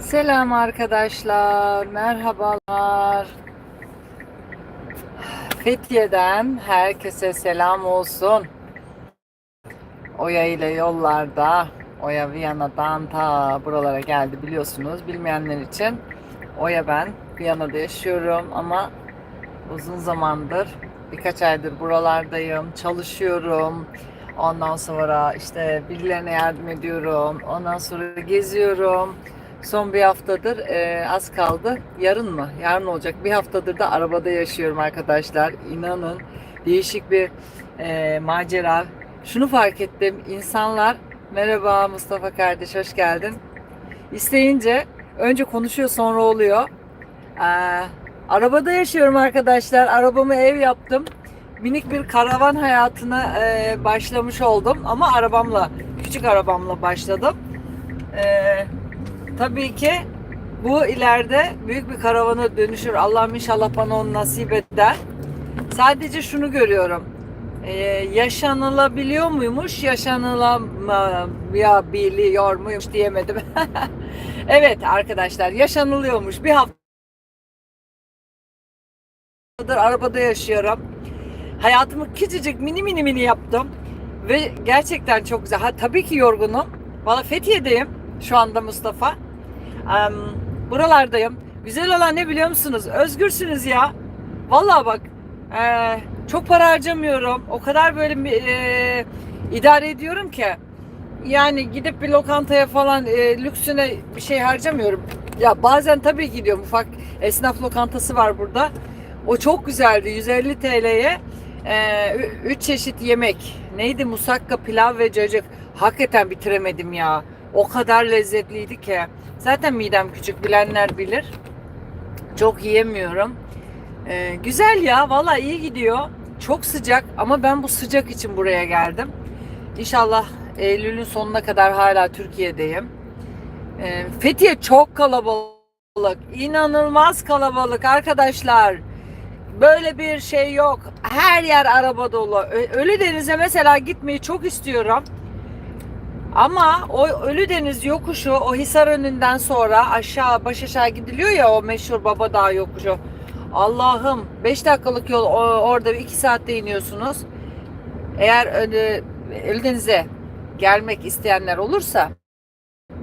Selam arkadaşlar, merhabalar. Fethiye'den herkese selam olsun. Oya ile yollarda, Oya Viyana'dan ta buralara geldi biliyorsunuz. Bilmeyenler için Oya ben Viyana'da yaşıyorum ama uzun zamandır birkaç aydır buralardayım, çalışıyorum. Ondan sonra işte birilerine yardım ediyorum. Ondan sonra geziyorum. Son bir haftadır e, az kaldı. Yarın mı? Yarın olacak. Bir haftadır da arabada yaşıyorum arkadaşlar. İnanın değişik bir e, macera. Şunu fark ettim. İnsanlar merhaba Mustafa kardeş hoş geldin. İsteyince önce konuşuyor sonra oluyor. Ee, arabada yaşıyorum arkadaşlar. Arabamı ev yaptım. Minik bir karavan hayatına e, başlamış oldum. Ama arabamla, küçük arabamla başladım. Ee, tabii ki bu ileride büyük bir karavana dönüşür. Allah'ım inşallah bana onu nasip eder. Sadece şunu görüyorum. Ee, yaşanılabiliyor muymuş, yaşanılamıyor muymuş diyemedim. evet arkadaşlar yaşanılıyormuş. Bir haftadır arabada yaşıyorum. Hayatımı küçücük mini mini mini yaptım. Ve gerçekten çok güzel. Ha, tabii ki yorgunum. Valla Fethiye'deyim şu anda Mustafa. Buralardayım. Güzel olan ne biliyor musunuz? Özgürsünüz ya. Vallahi bak e, çok para harcamıyorum. O kadar böyle e, idare ediyorum ki. Yani gidip bir lokantaya falan e, lüksüne bir şey harcamıyorum. Ya bazen tabii gidiyorum. Ufak esnaf lokantası var burada. O çok güzeldi. 150 TL'ye 3 çeşit yemek. Neydi? Musakka, pilav ve cacık. Hakikaten bitiremedim ya. O kadar lezzetliydi ki. Zaten midem küçük bilenler bilir. Çok yiyemiyorum. Ee, güzel ya. Valla iyi gidiyor. Çok sıcak ama ben bu sıcak için buraya geldim. İnşallah Eylül'ün sonuna kadar hala Türkiye'deyim. Ee, Fethiye çok kalabalık. İnanılmaz kalabalık arkadaşlar. Böyle bir şey yok. Her yer araba dolu. Ölüdeniz'e mesela gitmeyi çok istiyorum. Ama o Ölüdeniz yokuşu o Hisar önünden sonra aşağı baş aşağı gidiliyor ya o meşhur Baba Dağ yokuşu. Allah'ım 5 dakikalık yol orada 2 saatte iniyorsunuz. Eğer Ölü- Ölüdeniz'e gelmek isteyenler olursa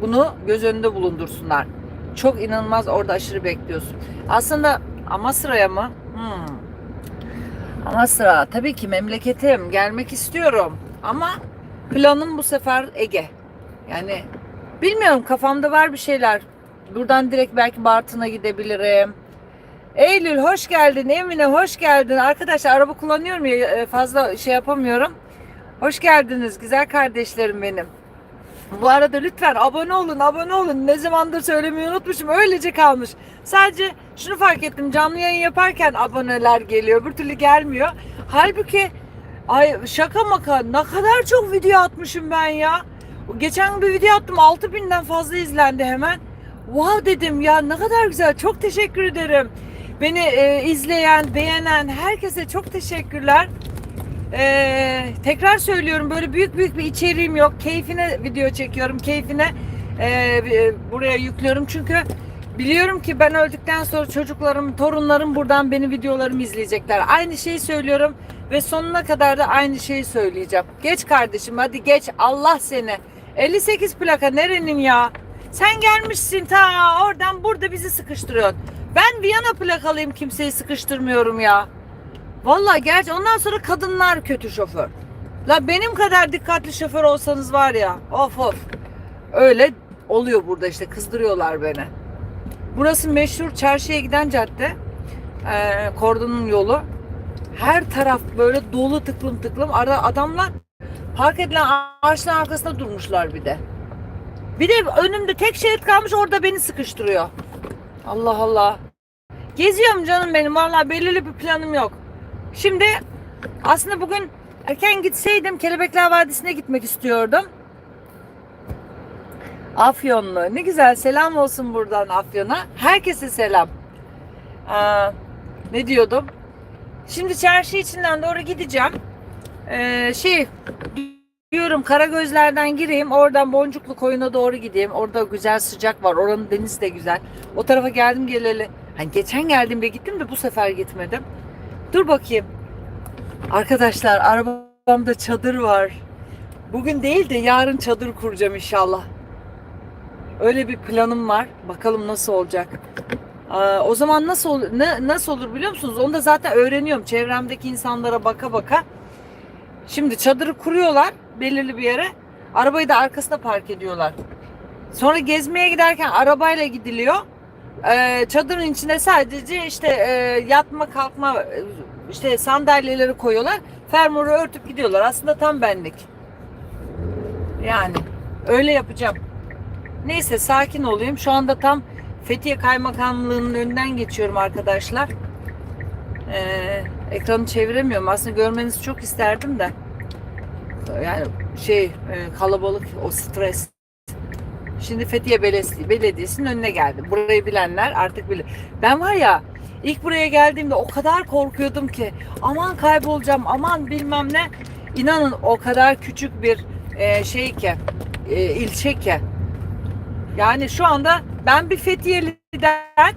bunu göz önünde bulundursunlar. Çok inanılmaz orada aşırı bekliyorsun. Aslında Amasra'ya mı? Hmm. Amasra tabii ki memleketim. Gelmek istiyorum. Ama planım bu sefer Ege. Yani bilmiyorum kafamda var bir şeyler. Buradan direkt belki Bartın'a gidebilirim. Eylül hoş geldin. Emine hoş geldin. Arkadaşlar araba kullanıyorum ya e, fazla şey yapamıyorum. Hoş geldiniz güzel kardeşlerim benim. Bu arada lütfen abone olun, abone olun. Ne zamandır söylemeyi unutmuşum. Öylece kalmış. Sadece şunu fark ettim. Canlı yayın yaparken aboneler geliyor. Bir türlü gelmiyor. Halbuki ay şaka maka ne kadar çok video atmışım ben ya. Geçen bir video attım 6000'den fazla izlendi hemen. Wow dedim ya ne kadar güzel. Çok teşekkür ederim. Beni e, izleyen, beğenen herkese çok teşekkürler. Ee, tekrar söylüyorum böyle büyük büyük bir içeriğim yok. Keyfine video çekiyorum. Keyfine e, e, buraya yüklüyorum. Çünkü biliyorum ki ben öldükten sonra çocuklarım, torunlarım buradan benim videolarımı izleyecekler. Aynı şeyi söylüyorum ve sonuna kadar da aynı şeyi söyleyeceğim. Geç kardeşim hadi geç Allah seni. 58 plaka nerenin ya? Sen gelmişsin ta oradan burada bizi sıkıştırıyorsun. Ben Viyana plakalıyım kimseyi sıkıştırmıyorum ya. Vallahi gerçi ondan sonra kadınlar kötü şoför. La benim kadar dikkatli şoför olsanız var ya of of. Öyle oluyor burada işte kızdırıyorlar beni. Burası meşhur çarşıya giden cadde. Ee, kordonun yolu. Her taraf böyle dolu tıklım tıklım. Ara adamlar park edilen ağaçların arkasında durmuşlar bir de. Bir de önümde tek şerit kalmış orada beni sıkıştırıyor. Allah Allah. Geziyorum canım benim. Vallahi belirli bir planım yok. Şimdi aslında bugün erken gitseydim Kelebekler Vadisi'ne gitmek istiyordum. Afyonlu. Ne güzel selam olsun buradan Afyon'a. Herkese selam. Aa, ne diyordum? Şimdi çarşı içinden doğru gideceğim. Ee, şey Diyorum Karagözler'den gireyim oradan Boncuklu koyuna doğru gideyim. Orada güzel sıcak var. Oranın denizi de güzel. O tarafa geldim geleli. Hani geçen geldiğimde gittim de bu sefer gitmedim. Dur bakayım. Arkadaşlar arabamda çadır var. Bugün değil de yarın çadır kuracağım inşallah. Öyle bir planım var. Bakalım nasıl olacak. O zaman nasıl ne, nasıl olur biliyor musunuz? Onu da zaten öğreniyorum. Çevremdeki insanlara baka baka. Şimdi çadırı kuruyorlar belirli bir yere. Arabayı da arkasına park ediyorlar. Sonra gezmeye giderken arabayla gidiliyor. Ee, çadırın içine sadece işte e, yatma kalkma e, işte sandalyeleri koyuyorlar. Fermuarı örtüp gidiyorlar. Aslında tam benlik. Yani öyle yapacağım. Neyse sakin olayım. Şu anda tam Fethiye Kaymakamlığı'nın önünden geçiyorum arkadaşlar. Ee, ekranı çeviremiyorum. Aslında görmenizi çok isterdim de. Yani şey e, kalabalık, o stres. Şimdi Fethiye Belediyesi, Belediyesi'nin önüne geldim. Burayı bilenler artık bilir. Ben var ya ilk buraya geldiğimde o kadar korkuyordum ki aman kaybolacağım, aman bilmem ne. İnanın o kadar küçük bir e, şey ki, e, ilçe ki. Yani şu anda ben bir Fethiye'liden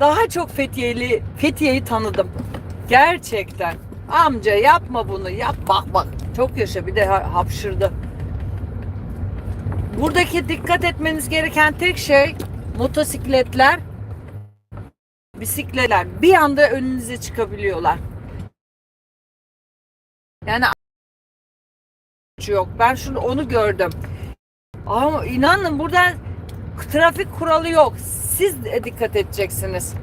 daha çok Fethiye'li Fethiye'yi tanıdım. Gerçekten. Amca yapma bunu yap bak bak. Çok yaşa bir de ha- hapşırdı. Buradaki dikkat etmeniz gereken tek şey motosikletler, bisikletler bir anda önünüze çıkabiliyorlar. Yani yok. Ben şunu onu gördüm. Ama inanın burada trafik kuralı yok. Siz dikkat edeceksiniz.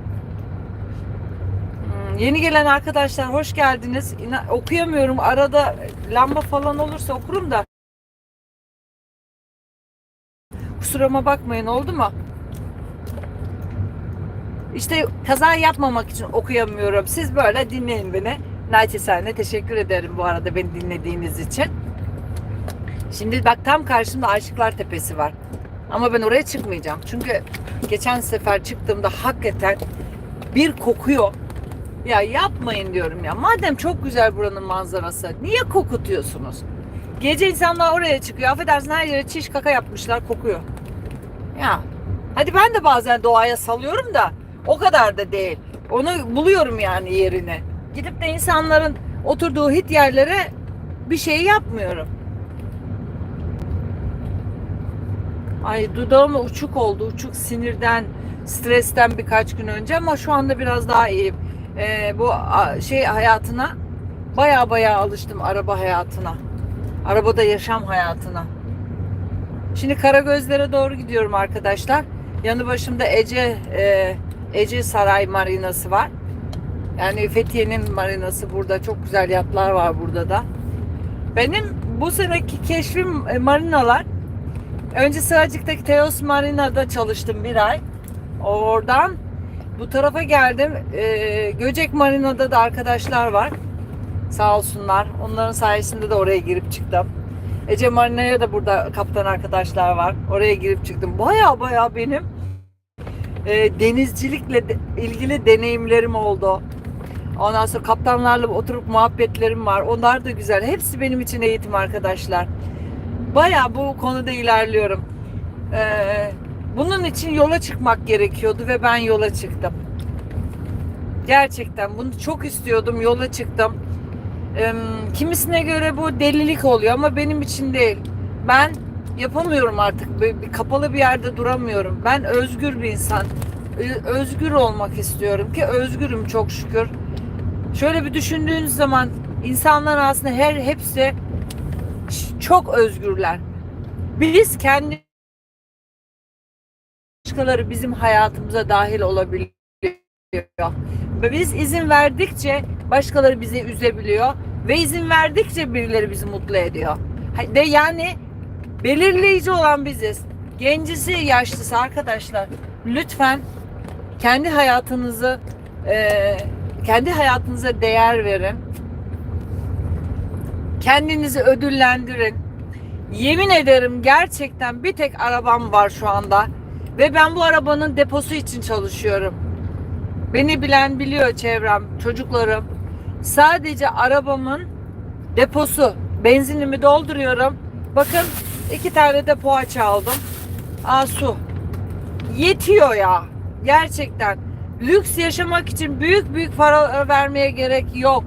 Hmm, Yeni gelen arkadaşlar hoş geldiniz. İna- okuyamıyorum. Arada lamba falan olursa okurum da. Kusuruma bakmayın oldu mu? İşte kaza yapmamak için okuyamıyorum. Siz böyle dinleyin beni. Naçizane teşekkür ederim bu arada beni dinlediğiniz için. Şimdi bak tam karşımda Aşıklar Tepesi var. Ama ben oraya çıkmayacağım. Çünkü geçen sefer çıktığımda hakikaten bir kokuyor. Ya yapmayın diyorum ya. Madem çok güzel buranın manzarası. Niye kokutuyorsunuz? Gece insanlar oraya çıkıyor. Affedersin her yere çiş kaka yapmışlar kokuyor. Ya hadi ben de bazen doğaya salıyorum da o kadar da değil. Onu buluyorum yani yerini. Gidip de insanların oturduğu hit yerlere bir şey yapmıyorum. Ay dudağım uçuk oldu. Uçuk sinirden, stresten birkaç gün önce ama şu anda biraz daha iyiyim. Ee, bu şey hayatına baya baya alıştım araba hayatına. Arabada yaşam hayatına. Şimdi Karagözler'e doğru gidiyorum arkadaşlar. Yanı başımda Ece e, Ece Saray Marinası var. Yani Fethiye'nin marinası burada. Çok güzel yatlar var burada da. Benim bu seneki keşfim e, marinalar. Önce Sığacık'taki Teos Marina'da çalıştım bir ay. Oradan bu tarafa geldim. Ee, Göcek Marina'da da arkadaşlar var. Sağ olsunlar. Onların sayesinde de oraya girip çıktım. Ece Marina'ya da burada kaptan arkadaşlar var. Oraya girip çıktım. Baya baya benim e, denizcilikle de- ilgili deneyimlerim oldu. Ondan sonra kaptanlarla oturup muhabbetlerim var. Onlar da güzel. Hepsi benim için eğitim arkadaşlar. Baya bu konuda ilerliyorum. Ee, bunun için yola çıkmak gerekiyordu ve ben yola çıktım. Gerçekten bunu çok istiyordum. Yola çıktım. Ee, kimisine göre bu delilik oluyor ama benim için değil. Ben yapamıyorum artık. Kapalı bir yerde duramıyorum. Ben özgür bir insan. Ö- Özgür olmak istiyorum ki özgürüm çok şükür. Şöyle bir düşündüğünüz zaman insanlar aslında her hepsi çok özgürler. Biz kendi başkaları bizim hayatımıza dahil olabiliyor. Biz izin verdikçe başkaları bizi üzebiliyor ve izin verdikçe birileri bizi mutlu ediyor. Ve yani belirleyici olan biziz. Gencisi, yaşlısı arkadaşlar. Lütfen kendi hayatınızı e, kendi hayatınıza değer verin. Kendinizi ödüllendirin. Yemin ederim gerçekten bir tek arabam var şu anda ve ben bu arabanın deposu için çalışıyorum. Beni bilen biliyor çevrem, çocuklarım. Sadece arabamın deposu. Benzinimi dolduruyorum. Bakın iki tane de poğaça aldım. Aa su. Yetiyor ya. Gerçekten. Lüks yaşamak için büyük büyük para vermeye gerek yok.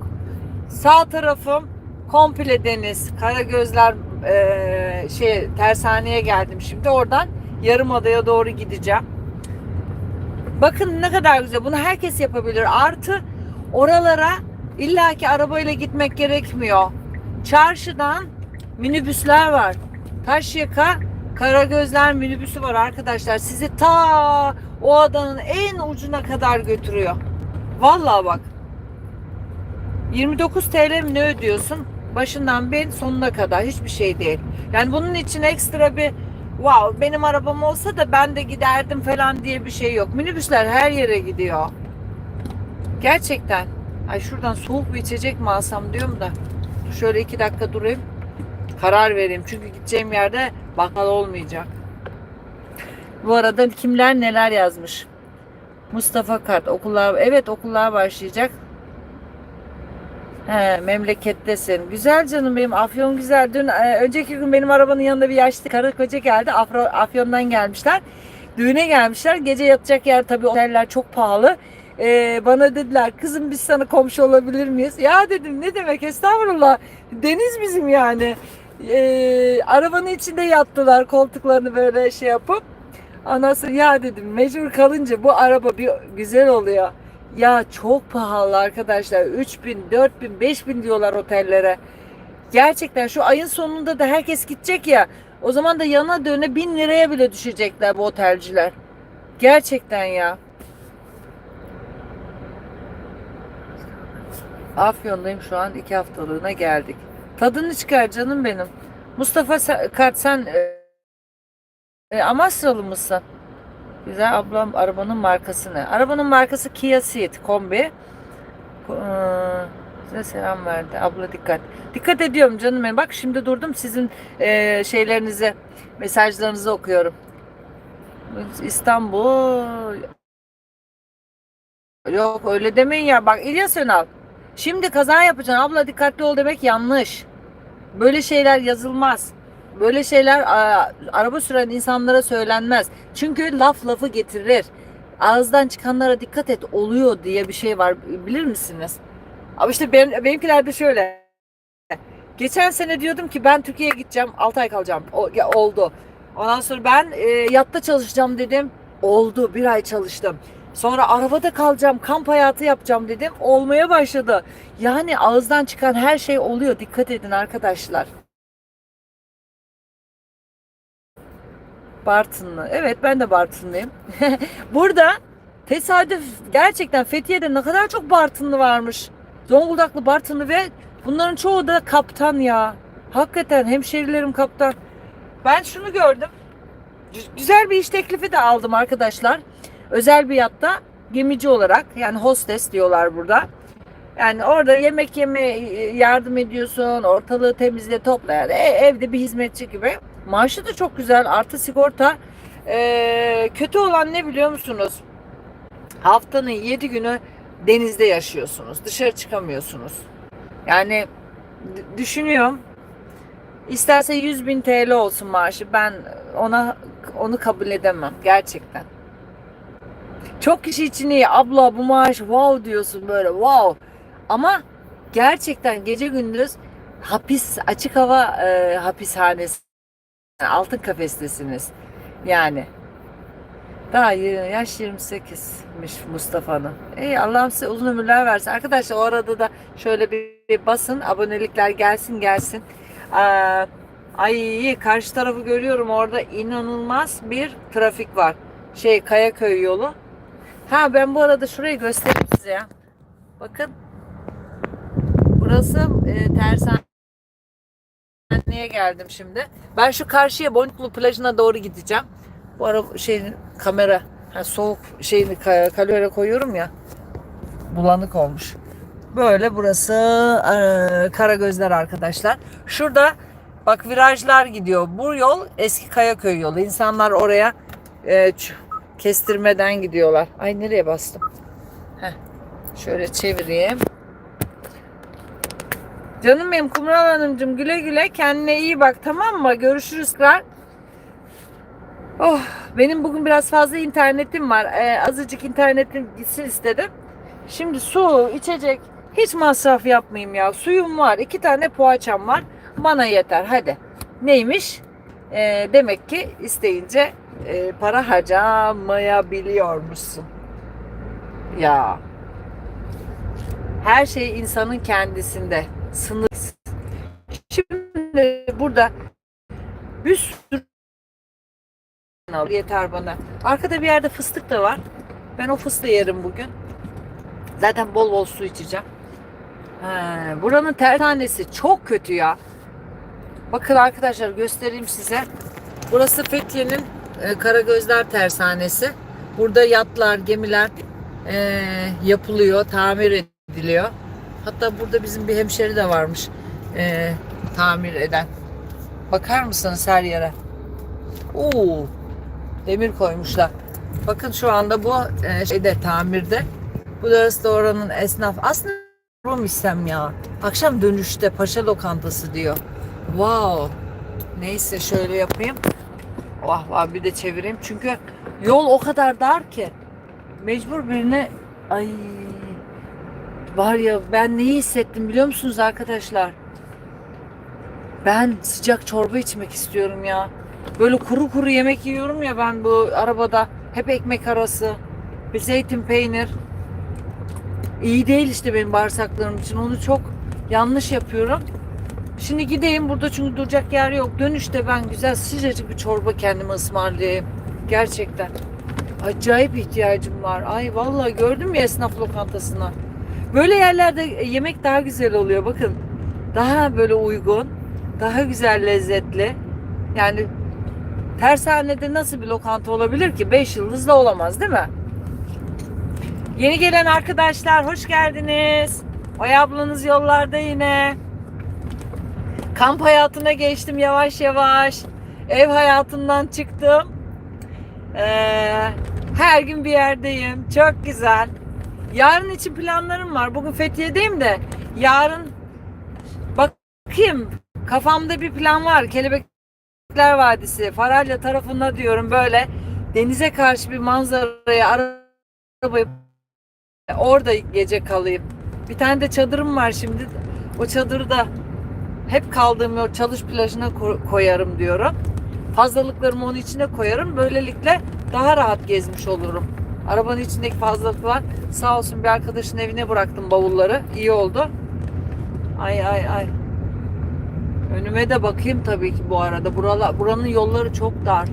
Sağ tarafım komple deniz. Karagözler eee şey tersaneye geldim şimdi. Oradan Yarımada'ya doğru gideceğim. Bakın ne kadar güzel. Bunu herkes yapabilir. Artı oralara illaki arabayla gitmek gerekmiyor. Çarşıdan minibüsler var. Taşyaka Karagözler minibüsü var arkadaşlar. Sizi ta o adanın en ucuna kadar götürüyor. Vallahi bak. 29 TL mi ne ödüyorsun? Başından bin sonuna kadar hiçbir şey değil. Yani bunun için ekstra bir wow benim arabam olsa da ben de giderdim falan diye bir şey yok. Minibüsler her yere gidiyor. Gerçekten. Ay şuradan soğuk bir içecek mi alsam diyorum da. Şöyle iki dakika durayım. Karar vereyim. Çünkü gideceğim yerde bakkal olmayacak. Bu arada kimler neler yazmış. Mustafa Kart okullar evet okullar başlayacak. He, memlekettesin. Güzel canım benim. Afyon güzel. Dün e, önceki gün benim arabanın yanında bir yaşlı karı koca geldi. Afro, Afyon'dan gelmişler. Düğüne gelmişler. Gece yatacak yer tabii oteller çok pahalı. E, bana dediler kızım biz sana komşu olabilir miyiz? Ya dedim ne demek estağfurullah. Deniz bizim yani. E, arabanın içinde yattılar koltuklarını böyle şey yapıp. Sonra ya dedim mecbur kalınca bu araba bir güzel oluyor. Ya çok pahalı arkadaşlar. 3000, 4000, 5000 diyorlar otellere. Gerçekten şu ayın sonunda da herkes gidecek ya. O zaman da yana döne 1000 liraya bile düşecekler bu otelciler. Gerçekten ya. Afyon'dayım şu an iki haftalığına geldik. Tadını çıkar canım benim. Mustafa Kart sen e, e, Amasralı mısın? Güzel ablam arabanın markası ne? Arabanın markası Kia Ceed kombi. Ee, Size selam verdi. Abla dikkat. Dikkat ediyorum canım benim. Bak şimdi durdum sizin e, şeylerinizi, mesajlarınızı okuyorum. İstanbul. Yok öyle demeyin ya. Bak İlyas Önal. Şimdi kaza yapacaksın. Abla dikkatli ol demek yanlış. Böyle şeyler yazılmaz. Böyle şeyler araba süren insanlara söylenmez. Çünkü laf lafı getirir. Ağızdan çıkanlara dikkat et oluyor diye bir şey var bilir misiniz? Ama işte benim, benimkiler de şöyle. Geçen sene diyordum ki ben Türkiye'ye gideceğim 6 ay kalacağım. O, ya, oldu. Ondan sonra ben e, yatta çalışacağım dedim. Oldu bir ay çalıştım. Sonra arabada kalacağım, kamp hayatı yapacağım dedim. Olmaya başladı. Yani ağızdan çıkan her şey oluyor. Dikkat edin arkadaşlar. Bartınlı. Evet ben de Bartınlıyım. Burada tesadüf gerçekten Fethiye'de ne kadar çok Bartınlı varmış. Zonguldaklı Bartınlı ve bunların çoğu da kaptan ya. Hakikaten hemşerilerim kaptan. Ben şunu gördüm. Gü- Güzel bir iş teklifi de aldım arkadaşlar. Özel bir yatta gemici olarak yani hostes diyorlar burada. Yani orada yemek yeme yardım ediyorsun, ortalığı temizle topla yani e- evde bir hizmetçi gibi. Maaşı da çok güzel artı sigorta. Ee, kötü olan ne biliyor musunuz? Haftanın 7 günü denizde yaşıyorsunuz. Dışarı çıkamıyorsunuz. Yani düşünüyorum. İsterse 100 bin TL olsun maaşı. Ben ona onu kabul edemem. Gerçekten. Çok kişi için iyi. Abla bu maaş wow diyorsun böyle wow. Ama gerçekten gece gündüz hapis açık hava e, hapishanesi altın kafestesiniz. Yani daha yaş 28'miş Mustafa'nın. İyi Allah'ım size uzun ömürler versin. Arkadaşlar o arada da şöyle bir, bir basın abonelikler gelsin gelsin. Aa, ay karşı tarafı görüyorum orada inanılmaz bir trafik var. Şey Kayaköy yolu. Ha ben bu arada şurayı göstereyim size ya. Bakın. Burası e, tersaneye geldim şimdi. Ben şu karşıya Boncuklu plajına doğru gideceğim. Bu ara şeyin kamera ha, soğuk şeyini ka- kaloriye koyuyorum ya. Bulanık olmuş. Böyle burası e, Karagözler arkadaşlar. Şurada bak virajlar gidiyor. Bu yol eski Kayaköy yolu. İnsanlar oraya e, kestirmeden gidiyorlar. Ay nereye bastım? Heh. Şöyle çevireyim. Canım benim Kumral Hanımcığım güle güle kendine iyi bak tamam mı? Görüşürüz kral. Oh benim bugün biraz fazla internetim var. Ee, azıcık internetim gitsin istedim. Şimdi su, içecek hiç masraf yapmayayım ya. Suyum var. iki tane poğaçam var. Bana yeter hadi. Neymiş? Ee, demek ki isteyince e, para harcamayabiliyormuşsun. Ya. Her şey insanın kendisinde. Sınırsız. Şimdi burada bir sürü yeter bana. Arkada bir yerde fıstık da var. Ben o fıstığı yerim bugün. Zaten bol bol su içeceğim. Ha, buranın tersanesi çok kötü ya. Bakın arkadaşlar göstereyim size. Burası Fethiye'nin e, Karagözler Tersanesi. Burada yatlar, gemiler e, yapılıyor, tamir ediliyor. Hatta burada bizim bir hemşeri de varmış e, tamir eden. Bakar mısınız her yere? Oo, demir koymuşlar. Bakın şu anda bu e, şeyde tamirde. Bu da oranın esnaf. Aslında Rum istem ya. Akşam dönüşte paşa lokantası diyor. Wow. Neyse şöyle yapayım. Vah vah bir de çevireyim. Çünkü yol o kadar dar ki. Mecbur birine ay var ya ben neyi hissettim biliyor musunuz arkadaşlar? Ben sıcak çorba içmek istiyorum ya. Böyle kuru kuru yemek yiyorum ya ben bu arabada. Hep ekmek arası. Bir zeytin peynir. İyi değil işte benim bağırsaklarım için. Onu çok yanlış yapıyorum. Şimdi gideyim burada çünkü duracak yer yok. Dönüşte ben güzel sıcacık bir çorba kendime ısmarlayayım. Gerçekten. Acayip ihtiyacım var. Ay vallahi gördün mü esnaf lokantasına? Böyle yerlerde yemek daha güzel oluyor. Bakın. Daha böyle uygun. Daha güzel lezzetli. Yani tersanede nasıl bir lokanta olabilir ki? 5 yıldız da olamaz değil mi? Yeni gelen arkadaşlar hoş geldiniz. Oy ablanız yollarda yine. Kamp hayatına geçtim yavaş yavaş. Ev hayatından çıktım. Ee, her gün bir yerdeyim. Çok güzel. Yarın için planlarım var. Bugün Fethiye'deyim de yarın bakayım kafamda bir plan var. Kelebekler Vadisi, Faralya tarafında diyorum böyle denize karşı bir manzaraya arabayı orada gece kalayım. Bir tane de çadırım var şimdi. O çadırı da hep kaldığım o çalış plajına ko- koyarım diyorum. Fazlalıklarımı onun içine koyarım. Böylelikle daha rahat gezmiş olurum. Arabanın içindeki fazlalıklar sağ olsun bir arkadaşın evine bıraktım bavulları. İyi oldu. Ay ay ay. Önüme de bakayım tabii ki bu arada. Buralar, buranın yolları çok dar.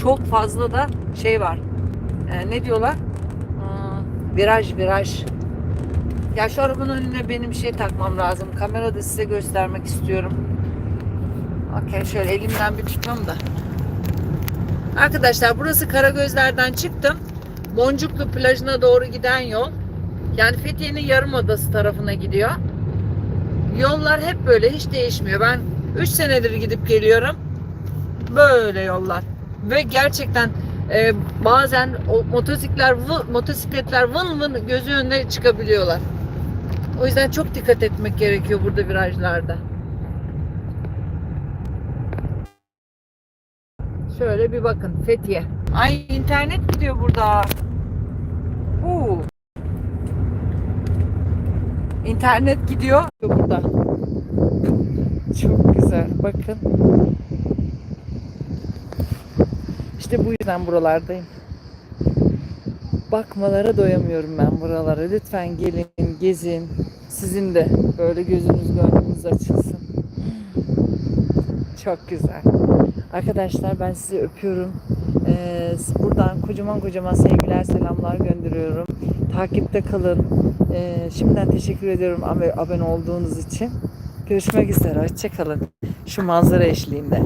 Çok fazla da şey var. Ee, ne diyorlar? Hmm, viraj viraj. Ya şu arabanın önüne benim şey takmam lazım. Kamerada size göstermek istiyorum. Okey şöyle elimden bir tutmam da. Arkadaşlar burası Karagözler'den çıktım. Boncuklu plajına doğru giden yol. Yani Fethiye'nin Yarımadası tarafına gidiyor. Yollar hep böyle hiç değişmiyor. Ben 3 senedir gidip geliyorum. Böyle yollar. Ve gerçekten e, bazen o motosikletler vı- motosikletler vın vın gözü önüne çıkabiliyorlar. O yüzden çok dikkat etmek gerekiyor burada virajlarda. Şöyle bir bakın Fethiye. Ay internet gidiyor burada. Uu. İnternet gidiyor burada. Çok güzel. Bakın. İşte bu yüzden buralardayım. Bakmalara doyamıyorum ben buralara. Lütfen gelin, gezin. Sizin de böyle gözünüz gönlünüz açılsın. Çok güzel. Arkadaşlar ben sizi öpüyorum. Ee, buradan kocaman kocaman sevgiler, selamlar gönderiyorum. Takipte kalın. Ee, şimdiden teşekkür ediyorum ab- abone olduğunuz için. Görüşmek üzere. Hoşçakalın. Şu manzara eşliğinde.